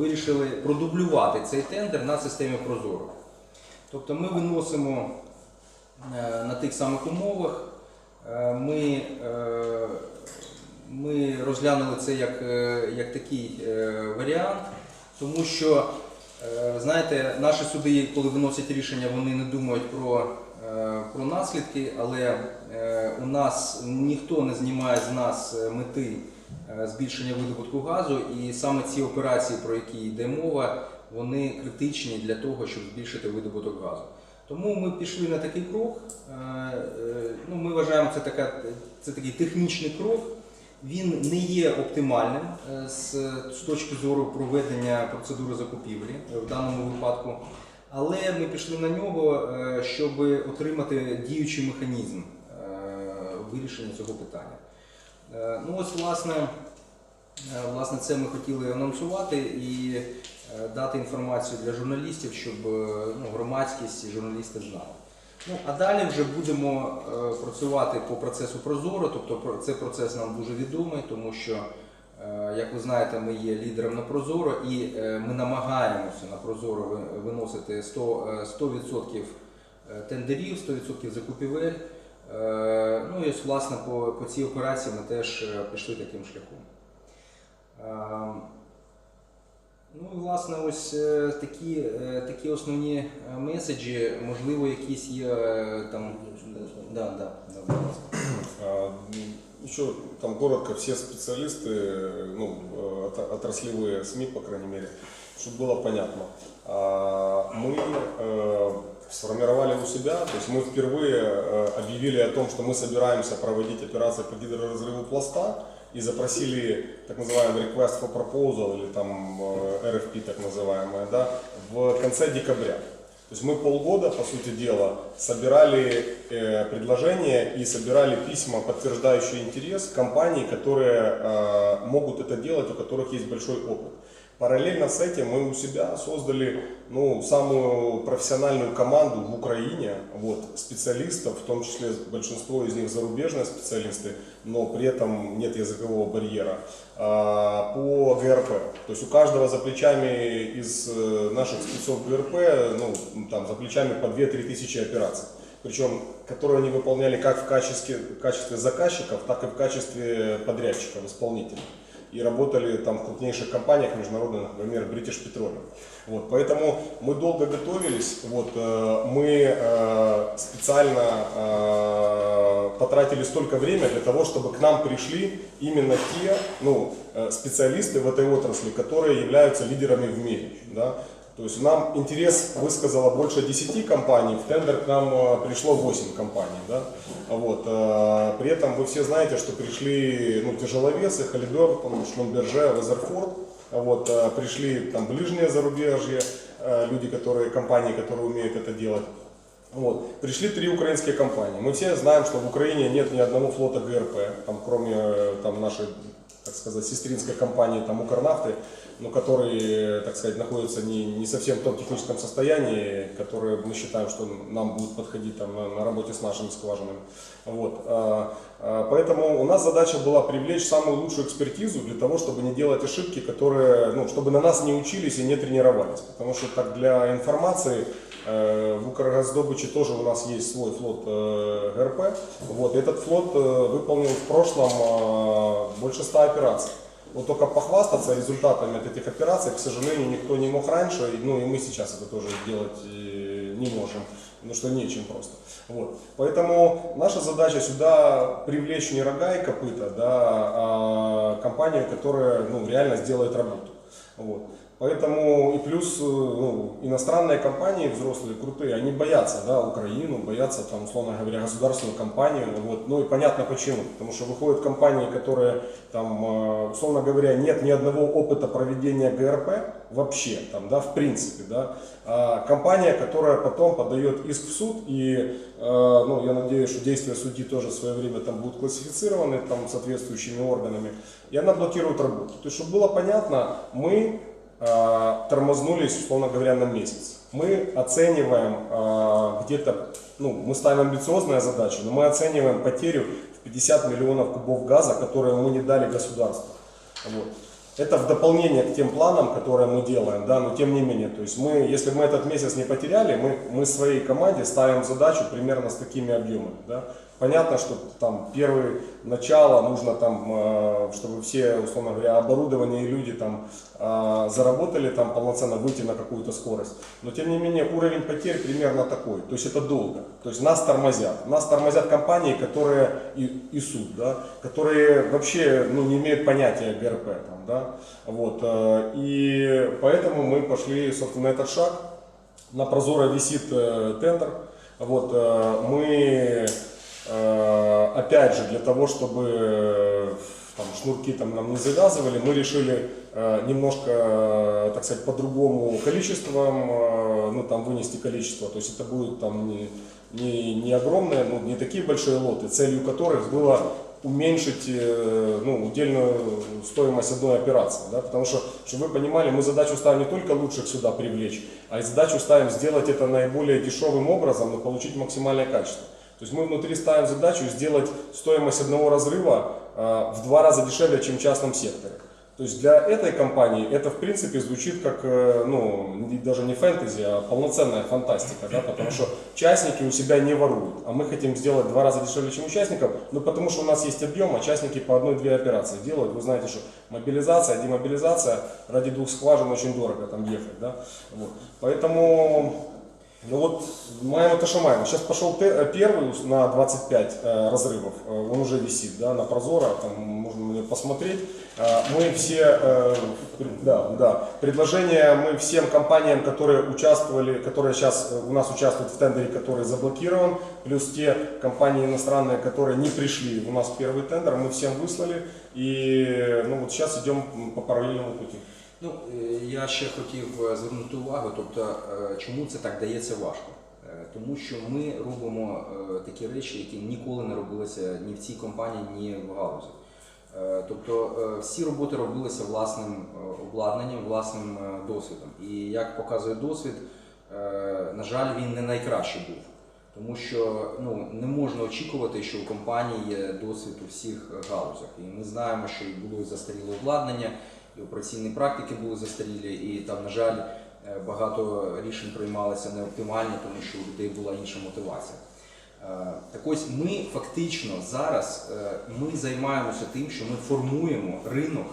вирішили продублювати цей тендер на системі Прозоро. Тобто ми виносимо е, на тих самих умовах. Е, Ми, е, ми розглянули це як, як такий варіант, тому що, знаєте, наші суди, коли виносять рішення, вони не думають про, про наслідки, але у нас ніхто не знімає з нас мети збільшення видобутку газу, і саме ці операції, про які йде мова, вони критичні для того, щоб збільшити видобуток газу. Тому ми пішли на такий крок. Е, е, Ну, ми вважаємо, це, така, це такий технічний крок. Він не є оптимальним е, з, з точки зору проведення процедури закупівлі е, в даному випадку. Але ми пішли на нього, е, щоб отримати діючий механізм е, вирішення цього питання. Е, Ну ось, власне, е, власне, це ми хотіли анонсувати і е, дати інформацію для журналістів, щоб ну, громадськість і журналісти знали. Ну, а далі вже будемо працювати по процесу Прозоро, тобто цей процес нам дуже відомий, тому що, як ви знаєте, ми є лідером на Прозоро і ми намагаємося на Прозоро виносити 100%, е, 100% тендерів, 100% закупівель. Е, Ну і ось, власне, по, по цій операції ми теж е, пішли таким шляхом. Е, Ну, і, власне, ось е, такі, е, такі основні е, меседжі, можливо, якісь є е, там. Да, да, да, будь ласка. А, Еще там коротко, все специалисты, ну, э, от- отраслевые СМИ, по крайней мере, чтобы было понятно. А, Мы э, сформировали у себя, то есть мы впервые э, объявили о том, что мы собираемся проводить операции по гидроразрыву пласта и запросили так называемый request for proposal или там э, RFP так называемое, да, в конце декабря. То есть мы полгода, по сути дела, собирали э, предложения и собирали письма, подтверждающие интерес компаний, которые э, могут это делать, у которых есть большой опыт. Параллельно с этим мы у себя создали ну, самую профессиональную команду в Украине, вот, специалистов, в том числе большинство из них зарубежные специалисты, но при этом нет языкового барьера, а, по ГРП. То есть у каждого за плечами из э, наших спецов ГРП, ну, там, за плечами по 2-3 тысячи операций. Причем, которые они выполняли как в качестве, в качестве заказчиков, так и в качестве подрядчиков, исполнителей и работали там в крупнейших компаниях международных, например, British Petroleum. Вот, поэтому мы долго готовились, вот, э, мы э, специально э, потратили столько времени для того, чтобы к нам пришли именно те ну, специалисты в этой отрасли, которые являются лидерами в мире. Да? То есть нам интерес высказало больше 10 компаний, в тендер к нам э, пришло 8 компаний. Да? Вот. э, При этом вы все знаете, что пришли ну, тяжеловесы, Халидор, Шлумберже, Вазерфорд. Вот, э, пришли там ближние зарубежье, люди, которые, компании, которые умеют это делать. Вот. Пришли три украинские компании. Мы все знаем, что в Украине нет ни одного флота ГРП, там, кроме там, нашей, так сказать, сестринской компании там, Укрнафты, но которые, так сказать, находятся не, не совсем в том техническом состоянии, которое мы считаем, что нам будет подходить там, на, на работе с нашими скважинами. Вот. а, а, Поэтому у нас задача была привлечь самую лучшую экспертизу для того, чтобы не делать ошибки, которые, ну, чтобы на нас не учились и не тренировались. Потому что так для информации э, в Укргаздобыче тоже у нас есть свой флот э, ГРП. Вот, этот флот э, выполнил в прошлом больше 100 операций. Вот только похвастаться результатами от этих операций, к сожалению, никто не мог раньше, и, ну и мы сейчас это тоже делать э, не можем, потому что нечем просто. Вот. Поэтому наша задача сюда привлечь не рога и копыта, да, а компанию, которая ну, реально сделает работу. Вот. Поэтому и плюс э, ну, иностранные компании взрослые, крутые, они боятся да, Украину, боятся, там, условно говоря, государственную компанию. Вот. Ну и понятно почему. Потому что выходят компании, которые, там, э, условно говоря, нет ни одного опыта проведения ГРП вообще, там, да, в принципе. Да. А компания, которая потом подает иск в суд, и э, ну, я надеюсь, что действия судьи тоже в свое время там будут классифицированы там, соответствующими органами, и она блокирует работу. То есть, чтобы было понятно, мы тормознулись, условно говоря, на месяц. Мы оцениваем э, где-то, ну, мы ставим амбициозную задачу, но мы оцениваем потерю в 50 миллионов кубов газа, которые мы не дали государству. Вот. Это в дополнение к тем планам, которые мы делаем, да, но тем не менее, то есть мы, если мы этот месяц не потеряли, мы, мы своей команде ставим задачу примерно с такими объемами, да. Понятно, что там первое начало нужно там, э, чтобы все, условно говоря, оборудование и люди там э, заработали там полноценно выйти на какую-то скорость. Но тем не менее уровень потерь примерно такой. То есть это долго. То есть нас тормозят. Нас тормозят компании, которые и, и суд, да, которые вообще ну, не имеют понятия ГРП. Там, да, вот, э, и поэтому мы пошли, собственно, на этот шаг. На Прозоро висит э, тендер. Вот, э, мы опять же, для того, чтобы там, шнурки там, нам не завязывали, мы решили немножко, так сказать, по-другому количеством, ну, там, вынести количество. То есть это будет там не, не, не огромные, ну, не такие большие лоты, целью которых было уменьшить э, ну, удельную стоимость одной операции. Да? Потому что, чтобы вы понимали, мы задачу ставим не только лучших сюда привлечь, а и задачу ставим сделать это наиболее дешевым образом, но получить максимальное качество. То есть мы внутри ставим задачу сделать стоимость одного разрыва э, в два раза дешевле, чем в частном секторе. То есть для этой компании это в принципе звучит как, э, ну, даже не фэнтези, а полноценная фантастика, да, потому что частники у себя не воруют, а мы хотим сделать два раза дешевле, чем участников, ну потому что у нас есть объем, а частники по одной-две операции делают. Вы знаете, что мобилизация, демобилизация ради двух скважин очень дорого там ехать, да, вот. Поэтому ну вот, маем это что. Сейчас пошел первый на 25 э, разрывов, он уже висит, да, на Прозоро, там можно посмотреть. Мы все, э, да, да, предложения мы всем компаниям, которые участвовали, которые сейчас у нас участвуют в тендере, который заблокирован, плюс те компании иностранные, которые не пришли у нас в первый тендер, мы всем выслали. И ну вот сейчас идем по параллельному пути. Ну, е, я ще хотів е, звернути увагу, тобто, е, чому це так дається важко. Тому що ми робимо такі речі, які ніколи не робилися ні в цій компанії, ні в галузі. Тобто всі роботи робилися власним обладнанням, власним досвідом. І як показує досвід, на жаль, він не найкращий був. Тому що ну, не можна очікувати, що у компанії є досвід у всіх галузях. І ми знаємо, що було застаріле обладнання, операційні практики були застарілі, і там, на жаль, е, багато рішень приймалися неоптимальні, тому що у людей була інша мотивація. Е, Так ось ми фактично зараз е, ми займаємося тим, що ми формуємо ринок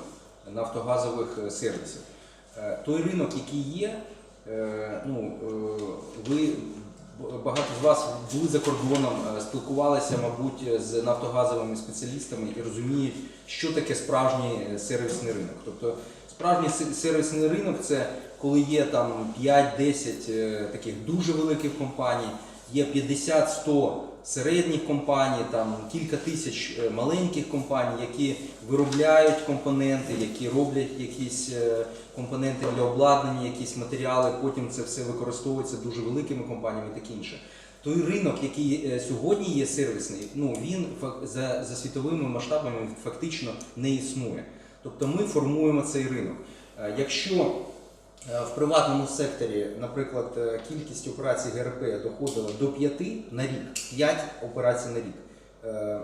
нафтогазових сервісів. Той ринок, який є, ну, ви багато з вас були за кордоном, е, спілкувалися, мабуть, з нафтогазовими спеціалістами і розуміють, що таке справжній е, сервісний ринок. Тобто справжній сервісний ринок це коли є там 5-10 е, таких дуже великих компаній, є 50-100 середніх компаній, там кілька тисяч е, маленьких компаній, які виробляють компоненти, які роблять якісь е, компоненти для обладнання, якісь матеріали, потім це все використовується дуже великими компаніями і таке інше. Той ринок, який е, сьогодні є сервісний, ну він за, за світовими масштабами фактично не існує. Тобто ми формуємо цей ринок. Якщо в приватному секторі, наприклад, е, кількість операцій ГРП доходила до 5 на рік, 5 операцій на рік. е,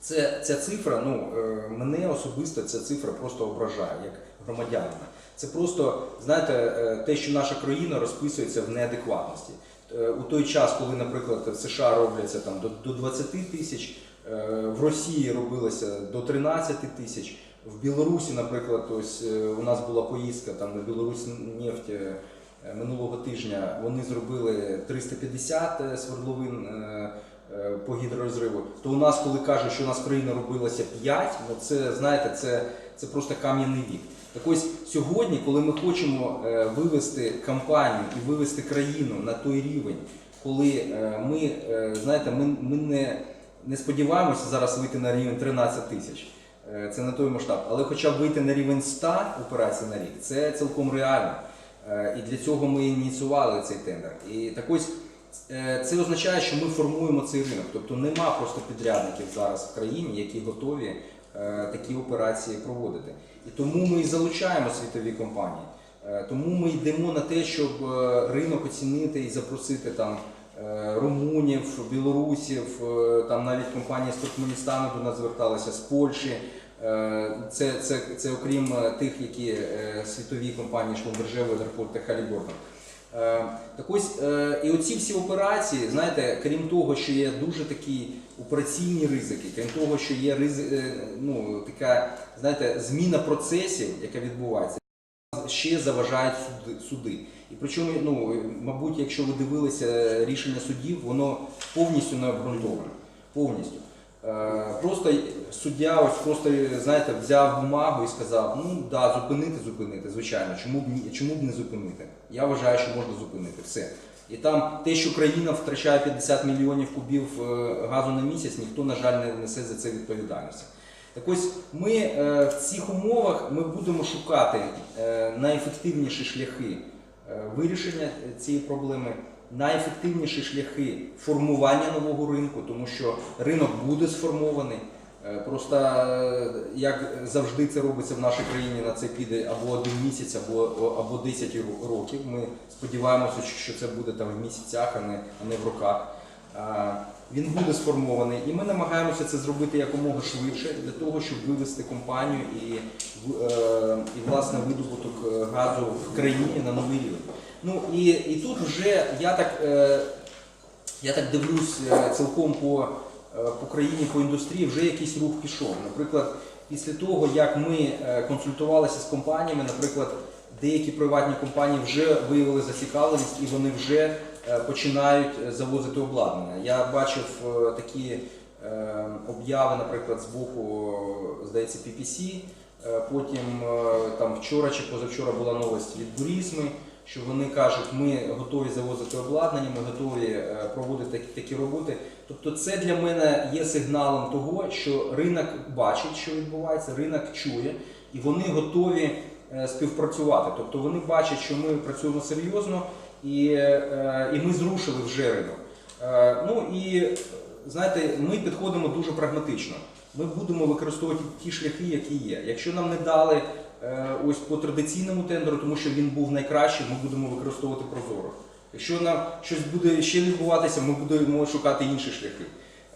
Це, ця цифра, ну, е, мене особисто ця цифра просто ображає як громадянина. Це просто, знаєте, е, те, що наша країна розписується в неадекватності. Е, У той час, коли, наприклад, в США робляться там до, до 20 тисяч, е, в Росії робилося до 13 тисяч, в Білорусі, наприклад, ось е, у нас була поїздка там на Білорусь нефть е, минулого тижня. Вони зробили 350 свердловин е, е, по гідророзриву. То у нас, коли кажуть, що у нас країна робилася 5, ну це знаєте, це, це просто кам'яний вік. Так ось сьогодні, коли ми хочемо вивести компанію і вивести країну на той рівень, коли ми, знаєте, ми, ми не, не сподіваємося зараз вийти на рівень 13 тисяч. Е, Це не той масштаб, але хоча б вийти на рівень 100 операцій на рік, це цілком реально. Е, І для цього ми ініціювали цей тендер. І так ось е, це означає, що ми формуємо цей ринок. Тобто нема просто підрядників зараз в країні, які готові такі операції проводити. І тому ми і залучаємо світові компанії. Тому ми йдемо на те, щоб ринок оцінити і запросити там румунів, білорусів, там навіть компанії з Туркменістану до нас зверталися з Польщі. Е, Це, це, це окрім е, тих, які е, світові компанії Шлумберже, Ведерфорд та Халіборган. Е, Так ось, і оці всі операції, знаєте, крім того, що є дуже такі операційні ризики, крім того, що є ну, така, знаєте, зміна процесів, яка відбувається, ще заважають суди. І причому, ну, мабуть, якщо ви дивилися рішення судів, воно повністю не обґрунтоване. Повністю. Е, Просто суддя ось просто, знаєте, взяв бумагу і сказав, ну да, зупинити, зупинити, звичайно, чому б ні, чому б не зупинити? Я вважаю, що можна зупинити все. І там те, що країна втрачає 50 мільйонів кубів е, газу на місяць, ніхто, на жаль, не несе за це відповідальності. Так ось ми е, в цих умовах ми будемо шукати е, найефективніші шляхи е, вирішення цієї проблеми, найефективніші шляхи формування нового ринку, тому що ринок буде сформований. Е, Просто е, як завжди це робиться в нашій країні, на це піде або один місяць, або, або 10 років. Ми сподіваємося, що це буде там в місяцях, а не, а не в роках. Він буде сформований, і ми намагаємося це зробити якомога швидше для того, щоб вивести компанію і, е, і власне видобуток е, газу в країні на новий рівень. Ну і, і тут вже я так, е, я так дивлюсь е, цілком по, е, по країні, по індустрії, вже якийсь рух пішов. Наприклад, після того, як ми консультувалися з компаніями, наприклад, деякі приватні компанії вже виявили зацікавленість і вони вже починають завозити обладнання. Я бачив такі обяви, наприклад, з боку, здається, PPC. Потім там вчора чи позавчора була новость від Бурісми, що вони кажуть, ми готові завозити обладнання, ми готові е, проводити такі, роботи. Тобто це для мене є сигналом того, що ринок бачить, що відбувається, ринок чує, і вони готові е, співпрацювати. Тобто вони бачать, що ми працюємо серйозно і, е, і ми зрушили вже ринок. Ну і знаєте, ми підходимо дуже прагматично. Ми будемо використовувати ті шляхи, які є. Якщо нам не дали ось по традиційному тендеру, тому що він був найкращий, ми будемо використовувати прозоро. Якщо нам щось буде ще відбуватися, ми будемо шукати інші шляхи.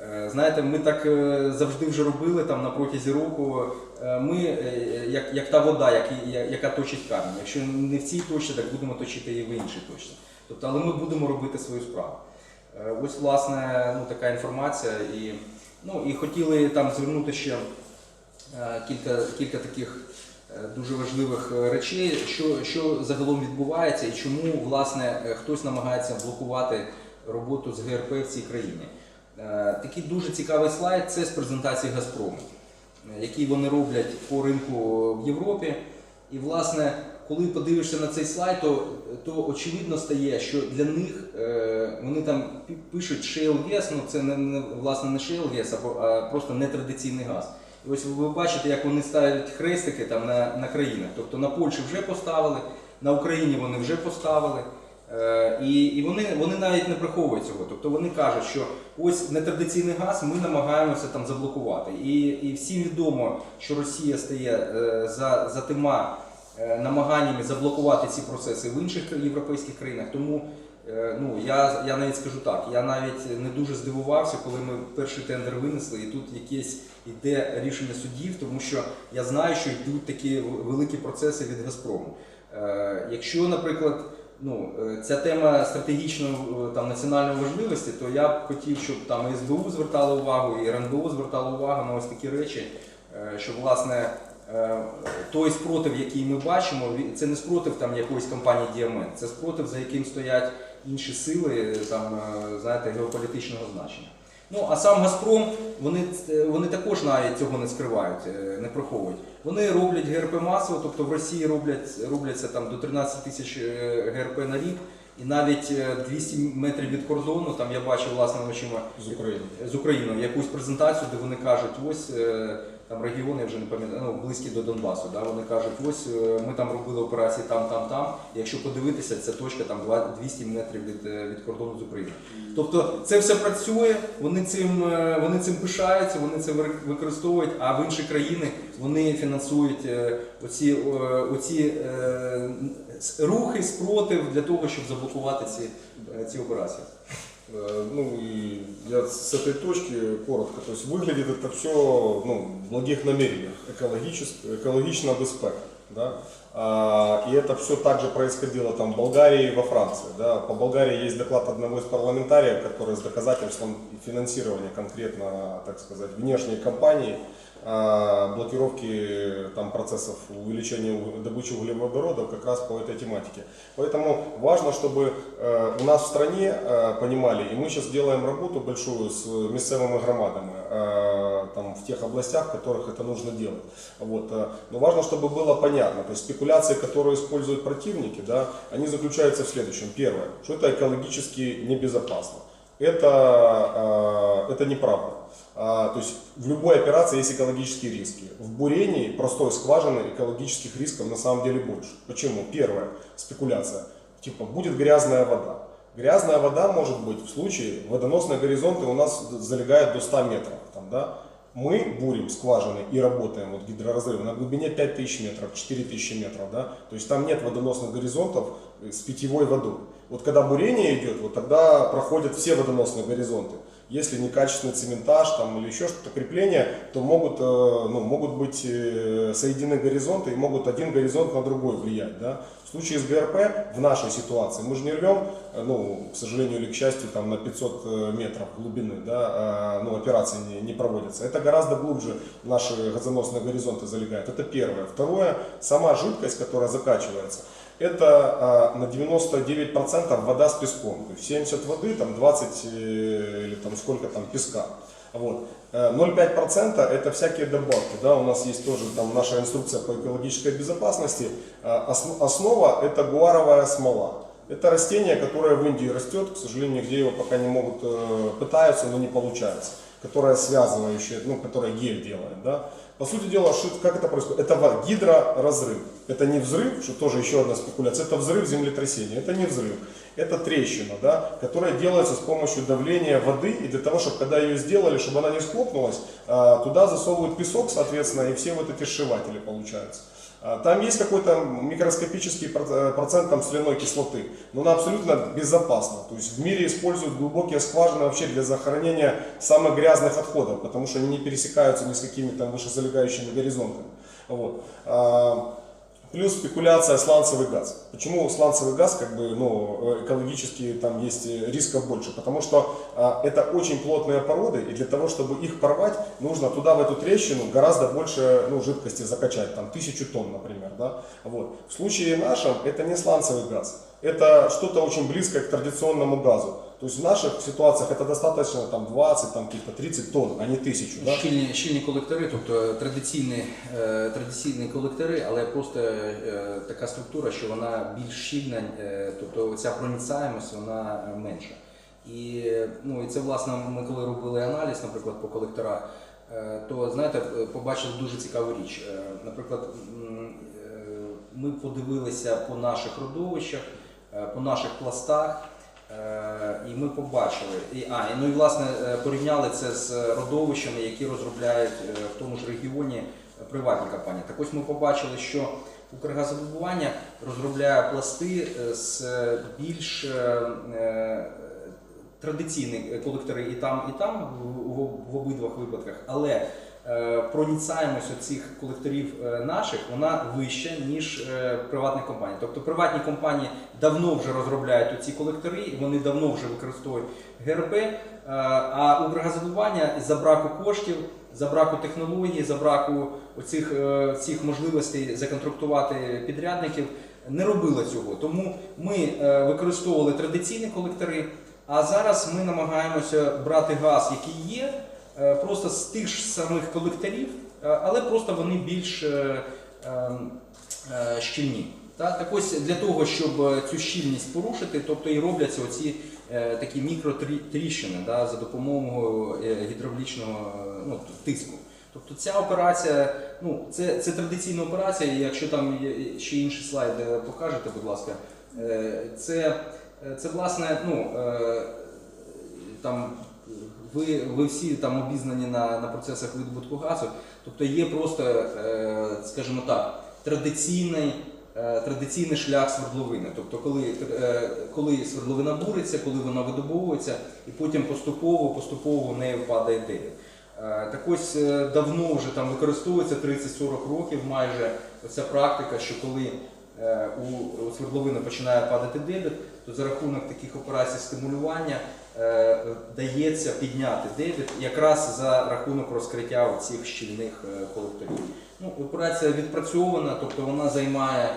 Е, Знаєте, ми так е, завжди вже робили там на протязі року. Е, Ми е, як, як та вода, як, яка точить камінь. Якщо не в цій точці, так будемо точити її в іншій точці. Тобто, але ми будемо робити свою справу. Е, Ось власне ну, така інформація. І, ну, і хотіли там звернути ще е, кілька, кілька таких е, дуже важливих е, речей, що, що загалом відбувається і чому власне е, хтось намагається блокувати роботу з ГРП в цій країні. Е, Такий дуже цікавий слайд це з презентації Газпрому, е, який вони роблять по ринку в Європі. І власне, коли подивишся на цей слайд, то, то очевидно стає, що для них е, вони там пишуть shale gas, ну це не власне не shale gas, а просто нетрадиційний газ. Ось ви бачите, як вони ставлять хрестики там на, на країнах. Тобто на Польщі вже поставили, на Україні вони вже поставили. Е, І, і вони, вони навіть не приховують цього. Тобто вони кажуть, що ось нетрадиційний газ ми намагаємося там заблокувати. І, і всім відомо, що Росія стає е, за, за тима е, намаганнями заблокувати ці процеси в інших європейських країнах. Тому ну, я, я навіть скажу так, я навіть не дуже здивувався, коли ми перший тендер винесли, і тут якесь йде рішення судів, тому що я знаю, що йдуть такі великі процеси від Газпрому. Е, Якщо, наприклад, ну, е, ця тема стратегічної е, там, національної важливості, то я б хотів, щоб там і СБУ звертали увагу, і РНБО звертали увагу на ось такі речі, е, щоб власне е, той спротив, який ми бачимо, це не спротив там якоїсь компанії Діамент, це спротив, за яким стоять інші сили, там, е, знаєте, геополітичного значення. Ну, а сам Газпром, вони, е, вони також навіть цього не скривають, е, не приховують. Вони роблять ГРП масово, тобто в Росії роблять, робляться там до 13 тисяч ГРП на рік, і навіть е, 200 метрів від кордону, там я бачив власними очима З України. з Україною якусь презентацію, де вони кажуть, ось там регіони, я вже не пам'ятаю, ну, близькі до Донбасу. Да? Вони кажуть, ось е, ми там робили операції там, там, там. Якщо подивитися, ця точка там 200 метрів від, е, від кордону з Україною. Тобто це все працює, вони цим, е, вони цим пишаються, вони це використовують, а в інші країни вони фінансують оці, оці рухи, спротив для того, щоб заблокувати ці, ці операції. Э, Ну и я с этой точки коротко, то есть выглядит это все ну, в благих намерениях, экологически, экологично безпека. Да? А, и это все также происходило там в Болгарии и во Франции. Да? По Болгарии есть доклад одного из парламентариев, который с доказательством финансирования конкретно, так сказать, внешней компании, а, блокировки там, процессов увеличения добычи углеводородов как раз по этой тематике. Поэтому важно, чтобы э, у нас в стране э, понимали, и мы сейчас делаем работу большую с местными громадами э, там, в тех областях, в которых это нужно делать. Вот, но важно, чтобы было понятно, то есть спекуляции, которые используют противники, да, они заключаются в следующем. Первое, что это экологически небезопасно. Это, это неправда. А, То есть в любой операции есть экологические риски. В бурении простой скважины экологических рисков на самом деле больше. Почему? Первое, спекуляция. Типа будет грязная вода. Грязная вода может быть в случае, водоносные горизонты у нас залегают до 100 метров. Там, да? Мы бурим скважины и работаем, вот гидроразрывы, на глубине 5000 метров, 4000 метров. Да? То есть там нет водоносных горизонтов э, с питьевой водой. Вот когда бурение идет, вот тогда проходят все водоносные горизонты. Если некачественный цементаж там, или еще что-то крепление, то могут, э, ну, могут быть э, соединены горизонты и могут один горизонт на другой влиять. Да? В случае с ГРП, в нашей ситуации, мы же не рвем, э, ну, к сожалению или к счастью, там, на 500 э, метров глубины, да, а, ну, операции не, не проводятся. Это гораздо глубже наши газоносные горизонты залегают. Это первое. Второе, сама жидкость, которая закачивается, это а, на 99% вода с песком. То есть 70 воды, там 20 э, или там сколько там песка. Вот. Э, 0,5% это всякие добавки. Да, у нас есть тоже там наша инструкция по экологической безопасности. А, ос- Основа это гуаровая смола. Это растение, которое в Индии растет, к сожалению, нигде его пока не могут, э, пытаются, но не получается. Которое связывающее, ну, которое гель делает, да. По сути дела, что, как это происходит? Это гидроразрыв. Это не взрыв, что тоже еще одна спекуляция, это взрыв землетрясения. Это не взрыв, это трещина, да, которая делается с помощью давления воды. И для того, чтобы когда ее сделали, чтобы она не схлопнулась, а, туда засовывают песок, соответственно, и все вот эти сшиватели получаются. А, Там есть какой-то микроскопический э, процент там соляной кислоты, но она абсолютно безопасна. То есть в мире используют глубокие скважины вообще для захоронения самых грязных отходов, потому что они не пересекаются ни с какими там вышезалегающими горизонтами. Вот. Плюс спекуляция сланцевый газ. Почему сланцевый газ как бы, ну, э, экологически там есть э, рисков больше? Потому что а, это очень плотные породы, и для того, чтобы их порвать, нужно туда, в эту трещину, гораздо больше ну, жидкости закачать, там тысячу тонн, например. Да? Вот. В случае нашем это не сланцевый газ, это что-то очень близкое к традиционному газу. То есть в наших ситуациях это достаточно там, 20, там, каких-то 30 тонн, а не тисячу. Да? Щільні, щільні колектори, тобто традиційні, е, традиційні колектори, але просто е, така структура, що вона більш щільна, е, тобто ця проницаємость вона е, менша. І, е, ну, і це власне ми коли робили аналіз, наприклад, по колекторах, е, то знаєте, е, побачили дуже цікаву річ. Е, Наприклад, е, ми подивилися по наших родовищах, е, по наших пластах. Е, І ми побачили, і, а, ну і власне е, порівняли це з родовищами, які розробляють е, в тому ж регіоні приватні компанії. Так ось ми побачили, що Укргазовидобування розробляє пласти з більш традиційні колектори і там, і там в обидвох випадках, але е, проніцаємость цих колекторів е, наших вона вища, ніж е, приватних компаній. Тобто приватні компанії давно вже розробляють ці колектори, вони давно вже використовують ГРП, а Укргазодобування за браку коштів, за браку технологій, за браку оцих цих можливостей законтрактувати підрядників не робило цього. Тому ми використовували традиційні колектори, а зараз ми намагаємося брати газ, який є, просто з тих ж самих колекторів, е, але просто вони більш е, е, е, щільні. Так ось для того, щоб е, цю щільність порушити, тобто і робляться оці е, такі мікротріщини да, за допомогою е, гідравлічного е, ну, тиску. Тобто ця операція, ну це, це традиційна операція. і Якщо там ще інший слайд е, покажете, будь ласка, е, це, е, це власне, ну е, там ви, ви всі там обізнані на, на процесах видобутку газу. Тобто є просто, е, скажімо так, традиційний е, традиційний шлях свердловини. Тобто, коли, е, коли свердловина буриться, коли вона видобовується, і потім поступово, поступово в неї впадає дерево. Е, Так ось е, давно вже там використовується 30-40 років майже оця практика, що коли е, у, у свердловини починає падати дебіт, то за рахунок таких операцій стимулювання дається підняти дебіт якраз за рахунок розкриття цих щільних е, колекторів. Ну, операція відпрацьована, тобто вона займає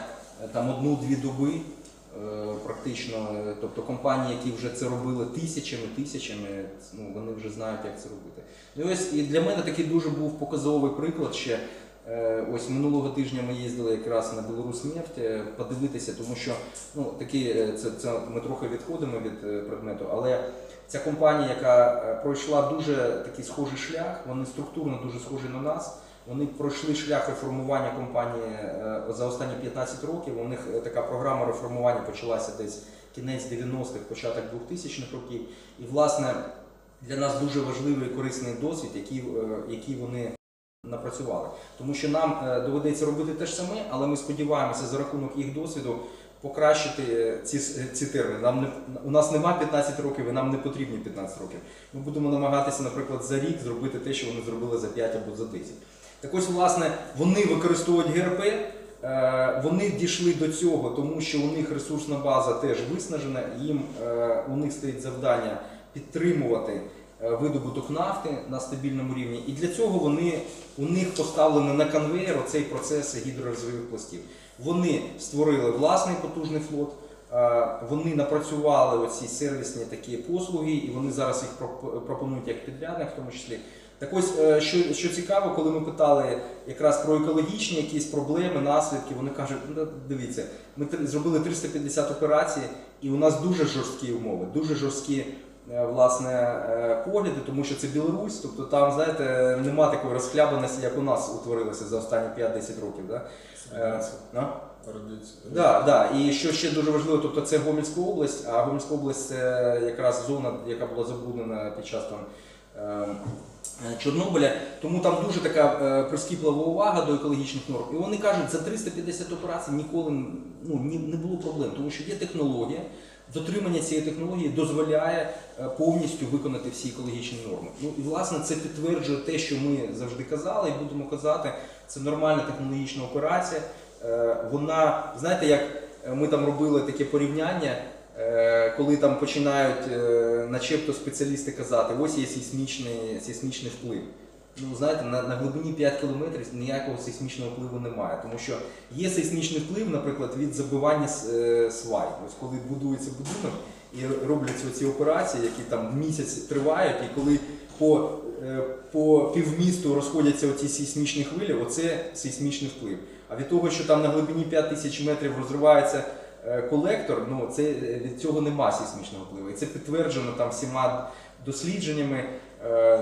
е, там одну-дві доби. е, Практично, Е, тобто компанії, які вже це робили тисячами, тисячами, ну вони вже знають, як це робити. І ось і для мене такий дуже був показовий приклад ще. Е, Ось минулого тижня ми їздили якраз на Білоруснефть е, подивитися, тому що ну такі е, це, це ми трохи відходимо від предмету, але ця компанія, яка пройшла дуже такий схожий шлях, вони структурно дуже схожі на нас. Вони пройшли шлях реформування компанії за останні 15 років. У них така програма реформування почалася десь кінець 90-х, початок 2000-х років. І власне для нас дуже важливий і корисний досвід, який, який вони напрацювали. Тому що нам е, доведеться робити те ж саме, але ми сподіваємося за рахунок їх досвіду покращити е, ці, с- ці терміни. Нам не, у нас нема 15 років і нам не потрібні 15 років. Ми будемо намагатися, наприклад, за рік зробити те, що вони зробили за 5 або за 10. Так ось, власне, вони використовують ГРП. е, Вони дійшли до цього, тому що у них ресурсна база теж виснажена. Їм е, у них стоїть завдання підтримувати е, видобуток нафти на стабільному рівні. І для цього вони у них поставлено на конвейер цей процес гідророзривих пластів. Вони створили власний потужний флот. е, Вони напрацювали оці сервісні такі послуги, і вони зараз їх проп- пропонують як підрядник, в тому числі. Так ось, е, що, що цікаво, коли ми питали якраз про екологічні якісь проблеми, наслідки, вони кажуть, ну дивіться, ми зробили 350 операцій, і у нас дуже жорсткі умови, дуже жорсткі е, власне е, погляди, тому що це Білорусь, тобто там, знаєте, нема такої розхлябаності, як у нас утворилося за останні 5-10 років. Да? Е. Да, да. І що ще дуже важливо, тобто це Гомельська область, а Гомельська область це якраз зона, яка була забруднена під час там. е, Чорнобиля, тому там дуже така е, прискіплива увага до екологічних норм. І вони кажуть, за 350 операцій ніколи ну, не було проблем, тому що є технологія. Дотримання цієї технології дозволяє е, повністю виконати всі екологічні норми. Ну і власне це підтверджує те, що ми завжди казали, і будемо казати. Це нормальна технологічна операція. Е, Вона, знаєте, як е, ми там робили таке порівняння, коли там починають, начебто, спеціалісти казати, ось є сейсмічний, сейсмічний вплив. Ну, знаєте, на, на глибині 5 кілометрів ніякого сейсмічного впливу немає, тому що є сейсмічний вплив, наприклад, від забивання е, свай. Ось коли будується будинок і робляться ці операції, які там місяць тривають, і коли по, е, по півмісту розходяться оці сейсмічні хвилі, оце сейсмічний вплив. А від того, що там на глибині 5 тисяч метрів розривається е, колектор, ну це від цього нема сейсмічного впливу. І це підтверджено там всіма дослідженнями,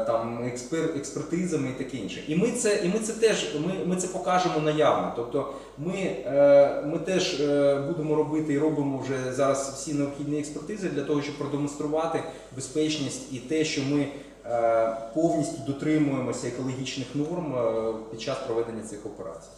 там експер, експертизами і таке інше. І ми це, і ми це теж ми, ми це покажемо наявно. Тобто ми, е, ми теж е, будемо робити і робимо вже зараз всі необхідні експертизи для того, щоб продемонструвати безпечність і те, що ми е, повністю дотримуємося екологічних норм е, під час проведення цих операцій.